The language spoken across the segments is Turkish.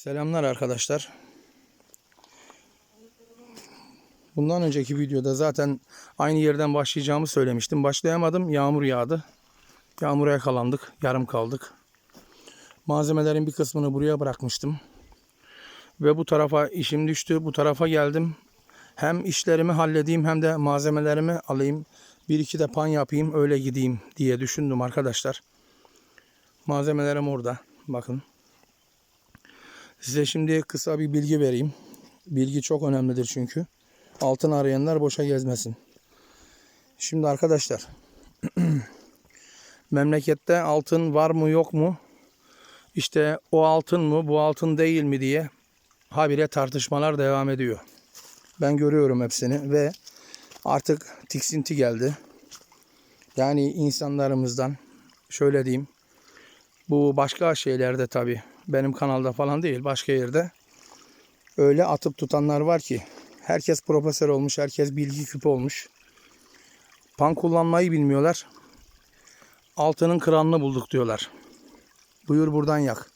Selamlar arkadaşlar. Bundan önceki videoda zaten aynı yerden başlayacağımı söylemiştim. Başlayamadım. Yağmur yağdı. Yağmura yakalandık. Yarım kaldık. Malzemelerin bir kısmını buraya bırakmıştım. Ve bu tarafa işim düştü. Bu tarafa geldim. Hem işlerimi halledeyim hem de malzemelerimi alayım. Bir iki de pan yapayım öyle gideyim diye düşündüm arkadaşlar. Malzemelerim orada. Bakın. Size şimdi kısa bir bilgi vereyim. Bilgi çok önemlidir çünkü. Altın arayanlar boşa gezmesin. Şimdi arkadaşlar memlekette altın var mı yok mu? İşte o altın mı bu altın değil mi diye habire tartışmalar devam ediyor. Ben görüyorum hepsini ve artık tiksinti geldi. Yani insanlarımızdan şöyle diyeyim. Bu başka şeylerde tabii benim kanalda falan değil başka yerde öyle atıp tutanlar var ki herkes profesör olmuş, herkes bilgi küpü olmuş. Pan kullanmayı bilmiyorlar. Altının kranını bulduk diyorlar. Buyur buradan yak.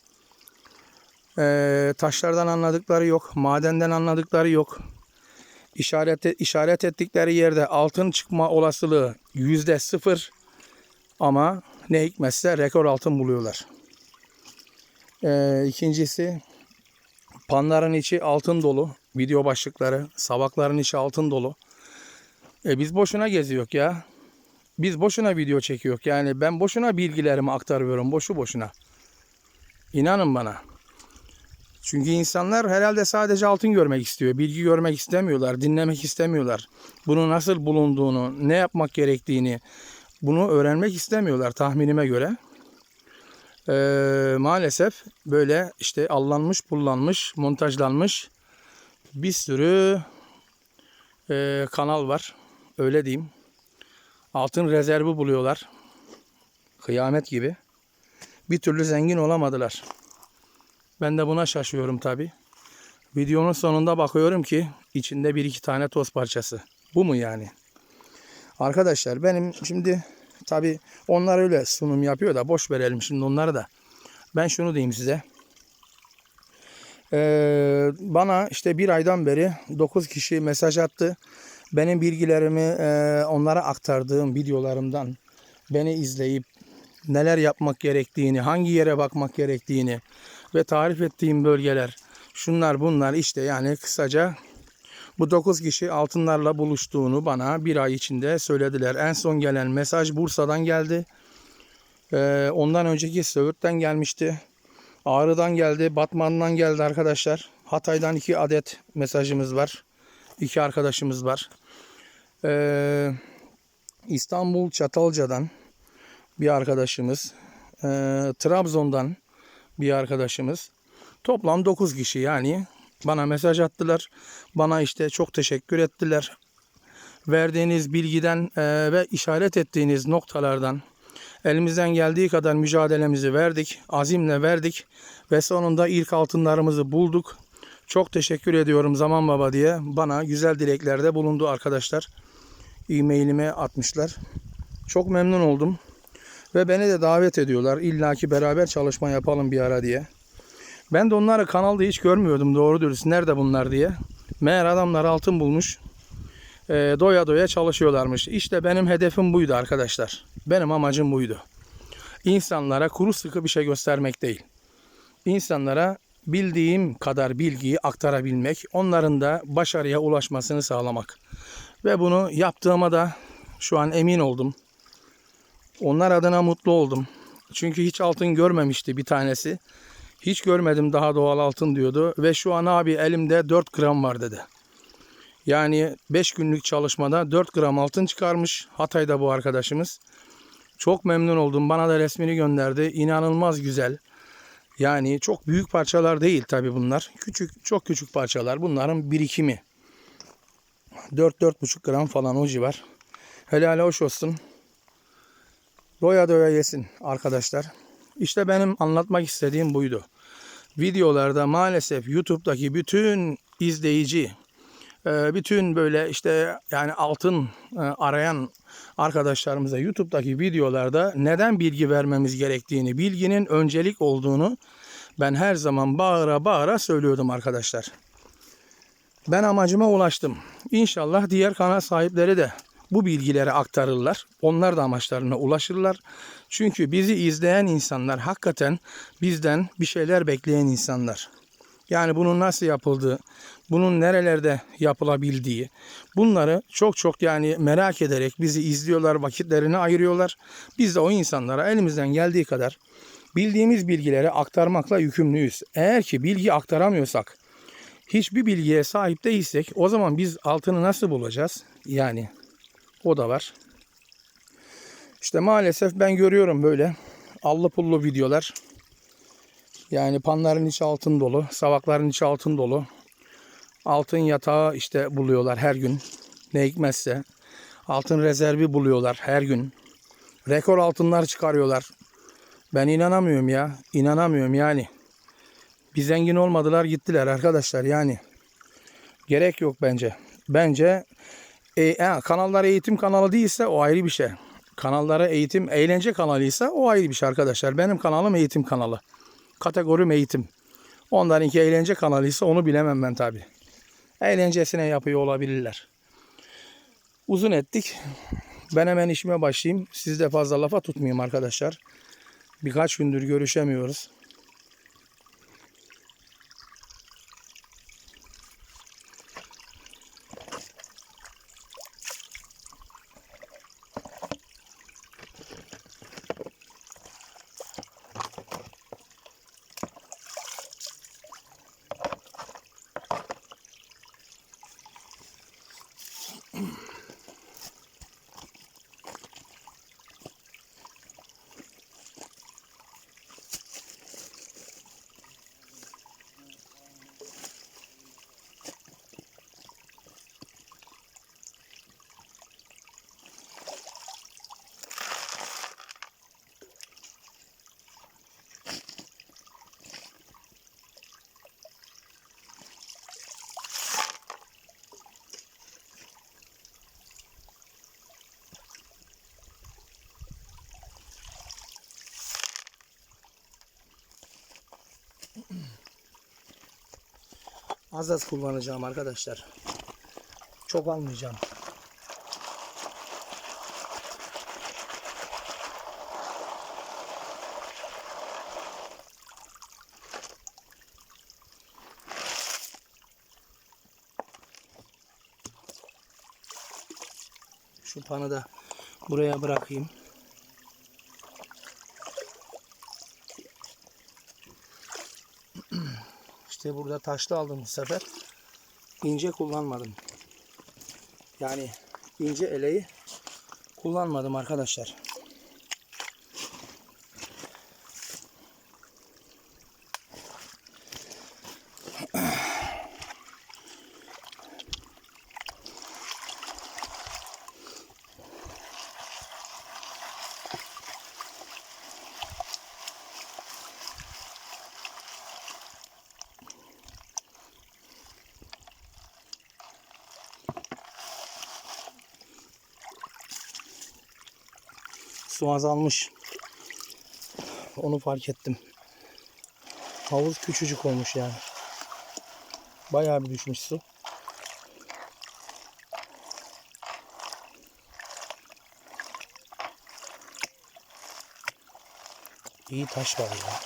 Ee, taşlardan anladıkları yok, madenden anladıkları yok. İşaret, işaret ettikleri yerde altın çıkma olasılığı yüzde sıfır ama ne hikmetse rekor altın buluyorlar. Ee, ikincisi panların içi altın dolu. Video başlıkları, sabakların içi altın dolu. E biz boşuna geziyor ya. Biz boşuna video çekiyor. Yani ben boşuna bilgilerimi aktarıyorum. Boşu boşuna. İnanın bana. Çünkü insanlar herhalde sadece altın görmek istiyor. Bilgi görmek istemiyorlar. Dinlemek istemiyorlar. Bunu nasıl bulunduğunu, ne yapmak gerektiğini bunu öğrenmek istemiyorlar tahminime göre. Ee, maalesef böyle işte allanmış, pullanmış, montajlanmış bir sürü e, kanal var. Öyle diyeyim. Altın rezervi buluyorlar. Kıyamet gibi. Bir türlü zengin olamadılar. Ben de buna şaşıyorum tabi. Videonun sonunda bakıyorum ki içinde bir iki tane toz parçası. Bu mu yani? Arkadaşlar benim şimdi tabi onlar öyle sunum yapıyor da boş verelim şimdi onları da. Ben şunu diyeyim size. Ee, bana işte bir aydan beri 9 kişi mesaj attı. Benim bilgilerimi e, onlara aktardığım videolarımdan beni izleyip neler yapmak gerektiğini, hangi yere bakmak gerektiğini ve tarif ettiğim bölgeler şunlar bunlar işte yani kısaca bu 9 kişi altınlarla buluştuğunu bana bir ay içinde söylediler. En son gelen mesaj Bursa'dan geldi. Ee, ondan önceki Söğüt'ten gelmişti. Ağrı'dan geldi, Batman'dan geldi arkadaşlar. Hatay'dan iki adet mesajımız var. İki arkadaşımız var. Ee, İstanbul Çatalca'dan bir arkadaşımız. Ee, Trabzon'dan bir arkadaşımız. Toplam 9 kişi yani bana mesaj attılar. Bana işte çok teşekkür ettiler. Verdiğiniz bilgiden e, ve işaret ettiğiniz noktalardan elimizden geldiği kadar mücadelemizi verdik. Azimle verdik ve sonunda ilk altınlarımızı bulduk. Çok teşekkür ediyorum Zaman Baba diye bana güzel dileklerde bulundu arkadaşlar. E-mailime atmışlar. Çok memnun oldum. Ve beni de davet ediyorlar. İlla ki beraber çalışma yapalım bir ara diye. Ben de onları kanalda hiç görmüyordum doğru dürüst. Nerede bunlar diye. Meğer adamlar altın bulmuş. E, doya doya çalışıyorlarmış. İşte benim hedefim buydu arkadaşlar. Benim amacım buydu. İnsanlara kuru sıkı bir şey göstermek değil. İnsanlara bildiğim kadar bilgiyi aktarabilmek, onların da başarıya ulaşmasını sağlamak. Ve bunu yaptığıma da şu an emin oldum. Onlar adına mutlu oldum. Çünkü hiç altın görmemişti bir tanesi. Hiç görmedim daha doğal altın diyordu. Ve şu an abi elimde 4 gram var dedi. Yani 5 günlük çalışmada 4 gram altın çıkarmış. Hatay'da bu arkadaşımız. Çok memnun oldum. Bana da resmini gönderdi. İnanılmaz güzel. Yani çok büyük parçalar değil tabi bunlar. Küçük, çok küçük parçalar. Bunların birikimi. 4-4,5 gram falan o civar. Helal hoş olsun. Doya doya yesin arkadaşlar. İşte benim anlatmak istediğim buydu. Videolarda maalesef YouTube'daki bütün izleyici, e, bütün böyle işte yani altın e, arayan arkadaşlarımıza YouTube'daki videolarda neden bilgi vermemiz gerektiğini, bilginin öncelik olduğunu Ben her zaman bağıra bağıra söylüyordum arkadaşlar. Ben amacıma ulaştım. İnşallah diğer kanal sahipleri de bu bilgileri aktarırlar. Onlar da amaçlarına ulaşırlar. Çünkü bizi izleyen insanlar hakikaten bizden bir şeyler bekleyen insanlar. Yani bunun nasıl yapıldığı, bunun nerelerde yapılabildiği, bunları çok çok yani merak ederek bizi izliyorlar, vakitlerini ayırıyorlar. Biz de o insanlara elimizden geldiği kadar bildiğimiz bilgileri aktarmakla yükümlüyüz. Eğer ki bilgi aktaramıyorsak, hiçbir bilgiye sahip değilsek o zaman biz altını nasıl bulacağız? Yani o da var. İşte maalesef ben görüyorum böyle allı pullu videolar. Yani panların içi altın dolu, savakların içi altın dolu. Altın yatağı işte buluyorlar her gün. Ne hikmetse. Altın rezervi buluyorlar her gün. Rekor altınlar çıkarıyorlar. Ben inanamıyorum ya. İnanamıyorum yani. Bir zengin olmadılar gittiler arkadaşlar yani. Gerek yok bence. Bence e, e, kanallar eğitim kanalı değilse o ayrı bir şey. Kanallara eğitim, eğlence kanalıysa o ayrı bir şey arkadaşlar. Benim kanalım eğitim kanalı. Kategorim eğitim. Onlarınki eğlence kanalıysa onu bilemem ben tabi. Eğlencesine yapıyor olabilirler. Uzun ettik. Ben hemen işime başlayayım. Sizi de fazla lafa tutmayayım arkadaşlar. Birkaç gündür görüşemiyoruz. Az az kullanacağım arkadaşlar. Çok almayacağım. Şu panı da buraya bırakayım. İşte burada taşlı aldım bu sefer. İnce kullanmadım. Yani ince eleği kullanmadım arkadaşlar. Su azalmış. Onu fark ettim. Havuz küçücük olmuş yani. Bayağı bir düşmüş su. İyi taş var ya.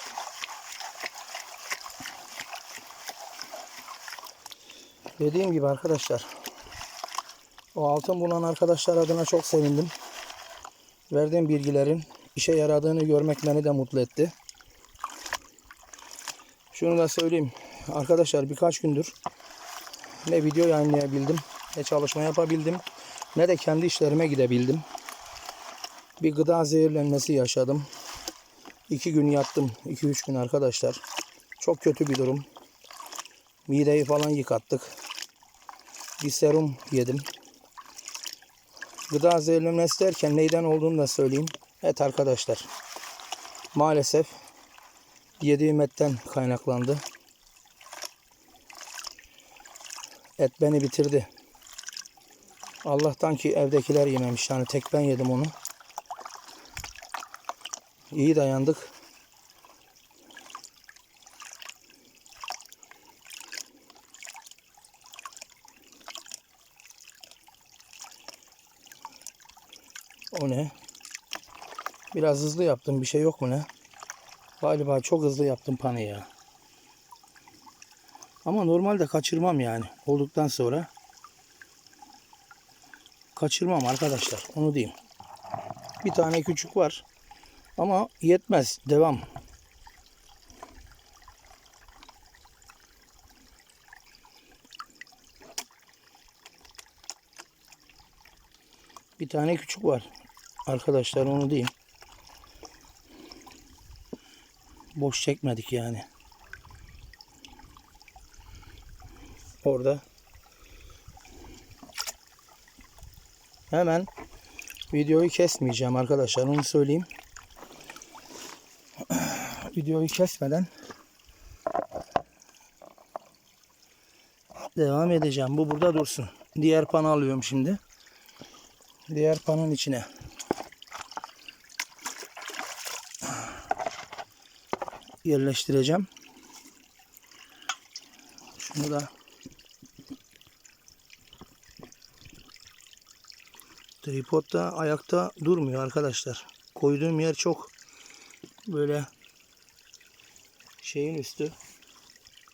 Dediğim gibi arkadaşlar. O altın bulan arkadaşlar adına çok sevindim. Verdiğim bilgilerin işe yaradığını görmek beni de mutlu etti. Şunu da söyleyeyim. Arkadaşlar birkaç gündür ne video yayınlayabildim, ne çalışma yapabildim, ne de kendi işlerime gidebildim. Bir gıda zehirlenmesi yaşadım. İki gün yattım. 2-3 gün arkadaşlar. Çok kötü bir durum. Mideyi falan yıkattık. Bir serum yedim. Gıda zehirlenmesi derken neyden olduğunu da söyleyeyim. Et arkadaşlar. Maalesef yediğim etten kaynaklandı. Et beni bitirdi. Allah'tan ki evdekiler yememiş. Yani tek ben yedim onu. İyi dayandık. Ne? Biraz hızlı yaptım. Bir şey yok mu ne? Galiba çok hızlı yaptım panı ya. Ama normalde kaçırmam yani. Olduktan sonra kaçırmam arkadaşlar. Onu diyeyim. Bir tane küçük var. Ama yetmez. Devam. Bir tane küçük var. Arkadaşlar onu diyeyim. Boş çekmedik yani. Orada hemen videoyu kesmeyeceğim arkadaşlar onu söyleyeyim. Videoyu kesmeden devam edeceğim. Bu burada dursun. Diğer panı alıyorum şimdi. Diğer panın içine yerleştireceğim. Şunu da tripodda ayakta durmuyor arkadaşlar. Koyduğum yer çok böyle şeyin üstü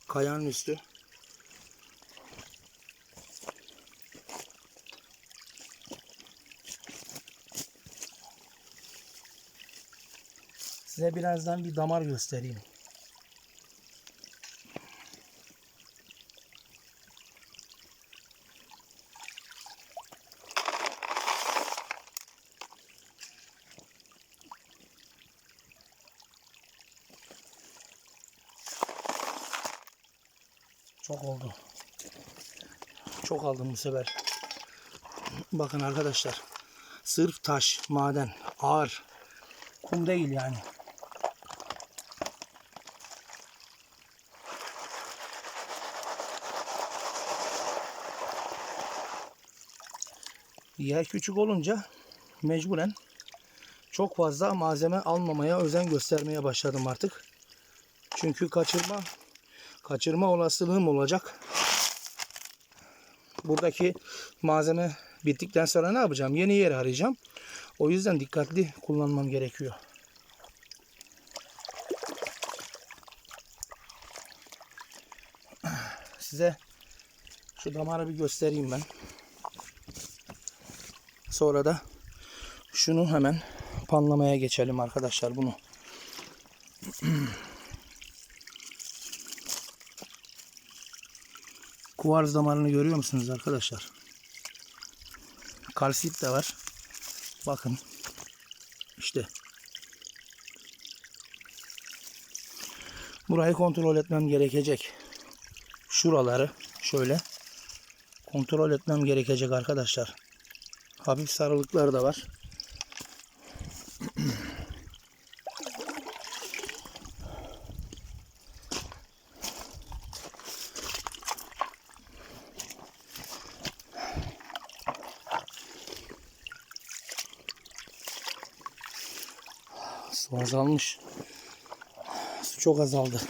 kayanın üstü. Size birazdan bir damar göstereyim. Çok oldu. Çok aldım bu sefer. Bakın arkadaşlar. Sırf taş, maden, ağır. Kum değil yani. Yer küçük olunca mecburen çok fazla malzeme almamaya özen göstermeye başladım artık. Çünkü kaçırma kaçırma olasılığım olacak. Buradaki malzeme bittikten sonra ne yapacağım? Yeni yer arayacağım. O yüzden dikkatli kullanmam gerekiyor. Size şu damarı bir göstereyim ben. Sonra da şunu hemen panlamaya geçelim arkadaşlar bunu. Kuvarz damarını görüyor musunuz arkadaşlar? Kalsit de var. Bakın. İşte. Burayı kontrol etmem gerekecek. Şuraları şöyle kontrol etmem gerekecek arkadaşlar. Hafif sarılıklar da var. Su azalmış. Su çok azaldı.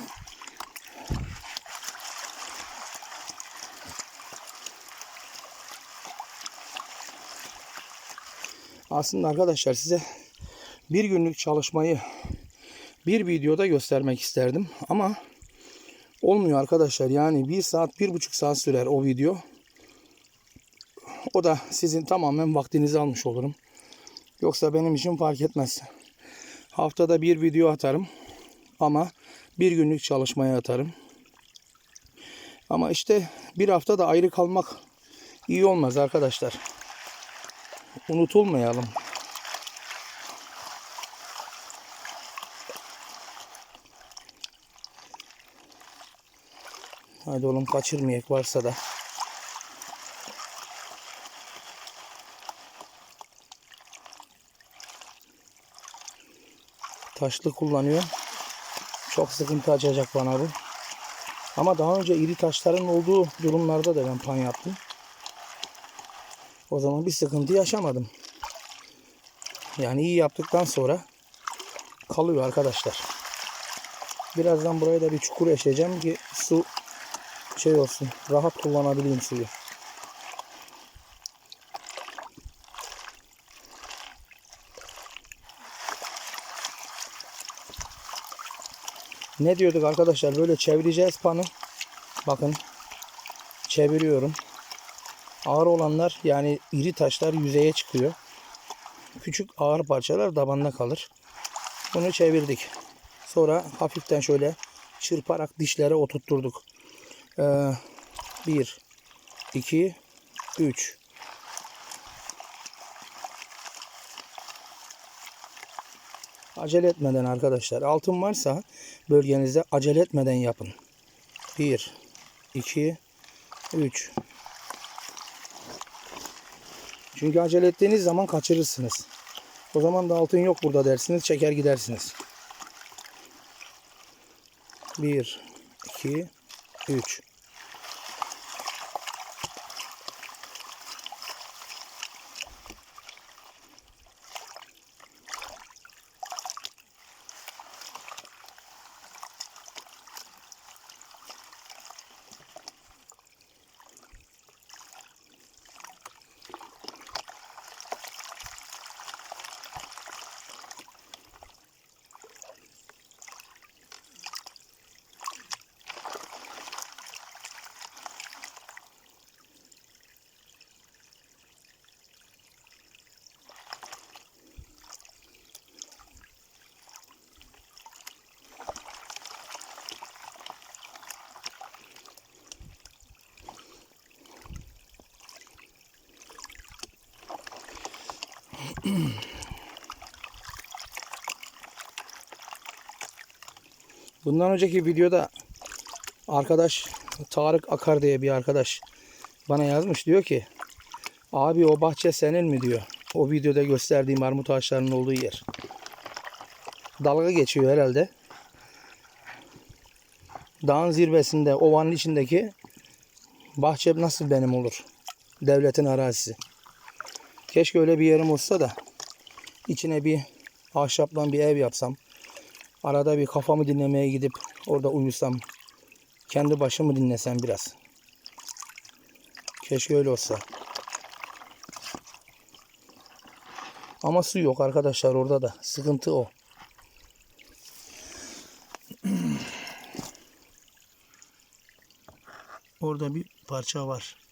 Aslında arkadaşlar size bir günlük çalışmayı bir videoda göstermek isterdim ama olmuyor arkadaşlar. Yani bir saat, bir buçuk saat sürer o video. O da sizin tamamen vaktinizi almış olurum. Yoksa benim için fark etmez. Haftada bir video atarım. Ama bir günlük çalışmaya atarım. Ama işte bir hafta da ayrı kalmak iyi olmaz arkadaşlar. Unutulmayalım. Hadi oğlum kaçırmayak varsa da. Taşlı kullanıyor. Çok sıkıntı açacak bana bu. Ama daha önce iri taşların olduğu durumlarda da ben pan yaptım. O zaman bir sıkıntı yaşamadım. Yani iyi yaptıktan sonra kalıyor arkadaşlar. Birazdan buraya da bir çukur eşeceğim ki su şey olsun. Rahat kullanabileyim suyu. Ne diyorduk arkadaşlar? Böyle çevireceğiz panı. Bakın çeviriyorum. Ağır olanlar yani iri taşlar yüzeye çıkıyor. Küçük ağır parçalar tabanda kalır. Bunu çevirdik. Sonra hafiften şöyle çırparak dişlere oturtturduk. Ee, bir, iki, üç. Acele etmeden arkadaşlar. Altın varsa bölgenizde acele etmeden yapın. Bir, iki, üç. Çünkü acele ettiğiniz zaman kaçırırsınız. O zaman da altın yok burada dersiniz. Çeker gidersiniz. Bir, iki, üç. Bundan önceki videoda arkadaş Tarık Akar diye bir arkadaş bana yazmış diyor ki abi o bahçe senin mi diyor. O videoda gösterdiğim armut ağaçlarının olduğu yer. Dalga geçiyor herhalde. Dağın zirvesinde ovanın içindeki bahçe nasıl benim olur? Devletin arazisi. Keşke öyle bir yerim olsa da içine bir ahşaptan bir ev yapsam. Arada bir kafamı dinlemeye gidip orada uyusam. Kendi başımı dinlesem biraz. Keşke öyle olsa. Ama su yok arkadaşlar orada da. Sıkıntı o. Orada bir parça var.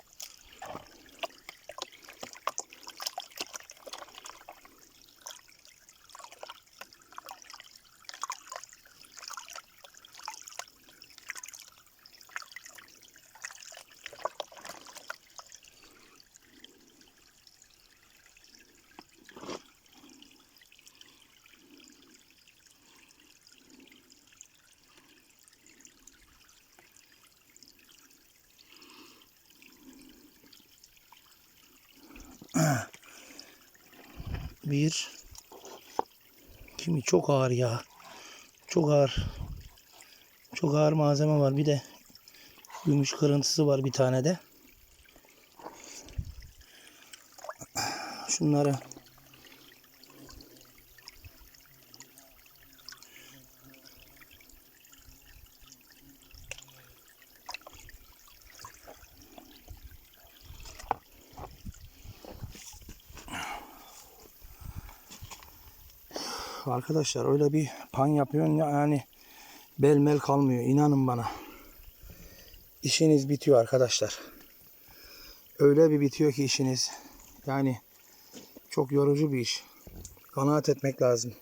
Bir. Kimi çok ağır ya. Çok ağır. Çok ağır malzeme var. Bir de gümüş kırıntısı var bir tane de. Şunları Arkadaşlar öyle bir pan yapıyorsun ya yani belmel kalmıyor inanın bana. İşiniz bitiyor arkadaşlar. Öyle bir bitiyor ki işiniz. Yani çok yorucu bir iş. Kanaat etmek lazım.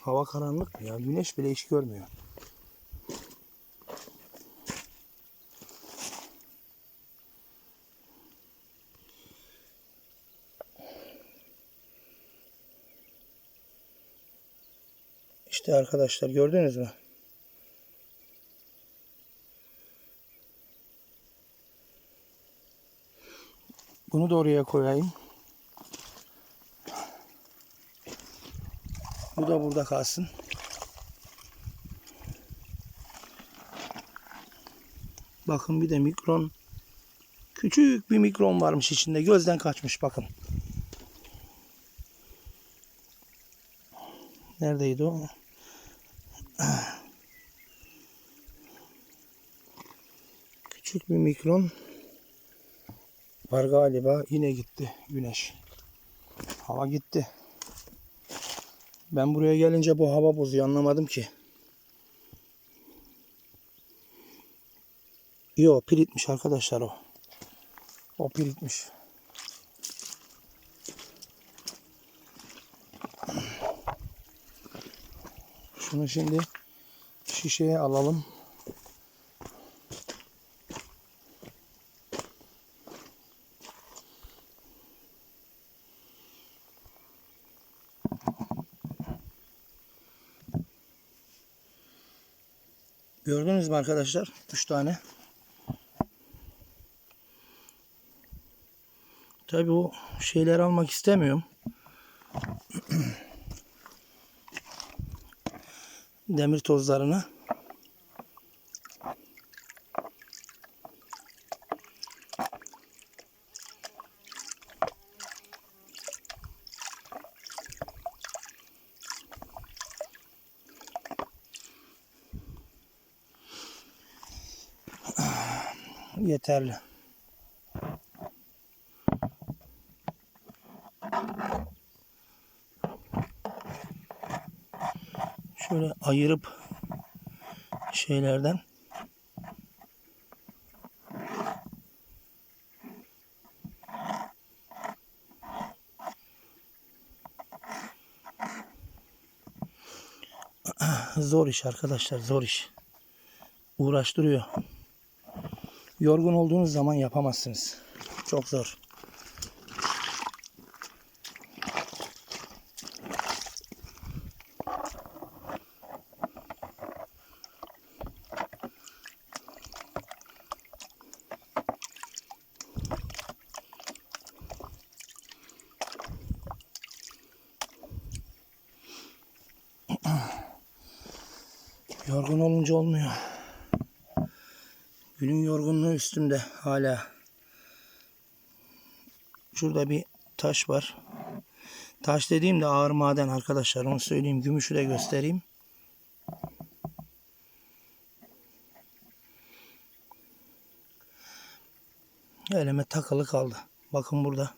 Hava karanlık ya. Güneş bile iş görmüyor. İşte arkadaşlar gördünüz mü? Bunu da oraya koyayım. Bu da burada kalsın. Bakın bir de mikron küçük bir mikron varmış içinde. Gözden kaçmış bakın. Neredeydi o? Küçük bir mikron var galiba. Yine gitti güneş. Hava gitti. Ben buraya gelince bu hava bozuyor anlamadım ki. Yo piritmiş arkadaşlar o. O piritmiş. Şunu şimdi şişeye alalım. Gördünüz mü arkadaşlar? 3 tane. Tabii o şeyleri almak istemiyorum. Demir tozlarını. Yeterli. Şöyle ayırıp şeylerden zor iş arkadaşlar zor iş. Uğraştırıyor. Yorgun olduğunuz zaman yapamazsınız. Çok zor. Yorgun olunca olmuyor. Günün yorgunluğu üstümde hala. Şurada bir taş var. Taş dediğim de ağır maden arkadaşlar. Onu söyleyeyim. Gümüşü de göstereyim. Elime takılı kaldı. Bakın burada.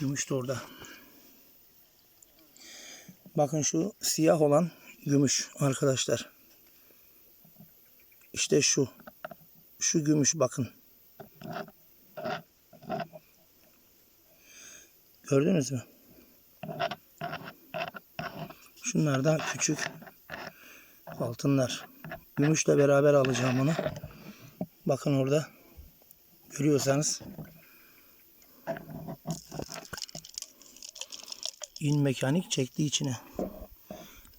Gümüş de orada. Bakın şu siyah olan gümüş arkadaşlar. İşte şu. Şu gümüş bakın. Gördünüz mü? Şunlar da küçük altınlar. Gümüşle beraber alacağım onu. Bakın orada. Görüyorsanız. in mekanik çekti içine.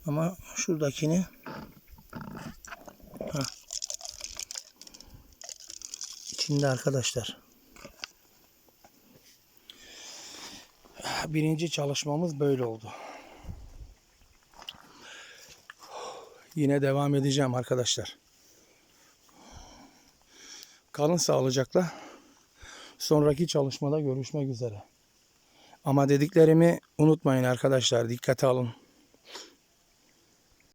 Ama şuradakini ha, içinde arkadaşlar. Birinci çalışmamız böyle oldu. Yine devam edeceğim arkadaşlar. Kalın sağlıcakla. Sonraki çalışmada görüşmek üzere. Ama dediklerimi unutmayın arkadaşlar. Dikkate alın.